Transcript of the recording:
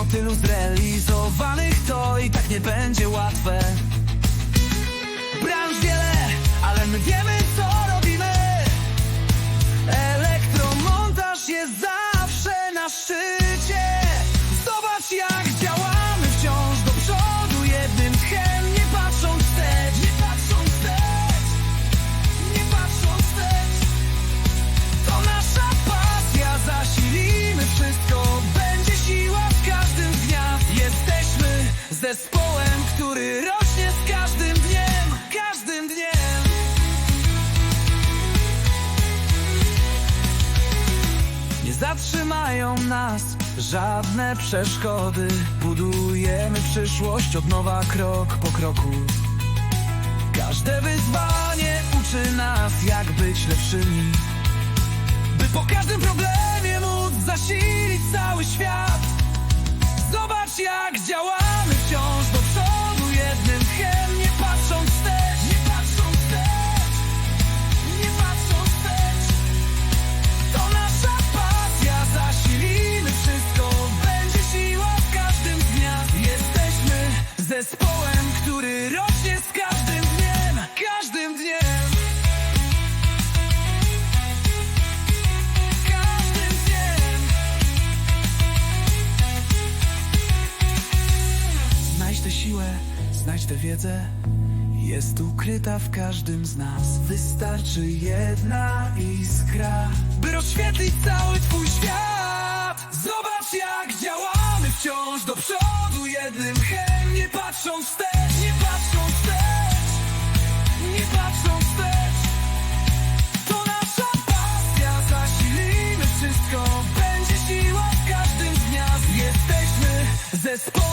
Mimo tylu zrealizowanych to i tak nie będzie łatwe zatrzymają nas żadne przeszkody. Budujemy przyszłość od nowa krok po kroku. Każde wyzwanie uczy nas jak być lepszymi. By po każdym problemie móc zasilić cały świat. Zobacz jak działamy z każdym dniem Każdym dniem. Każdym dniem. Znajdź tę siłę, znajdź tę wiedzę. Jest ukryta w każdym z nas. Wystarczy jedna iskra By rozświetlić cały twój świat. Zobacz jak działamy wciąż do przodu. Jednym chem, nie patrząc wstecz zespołu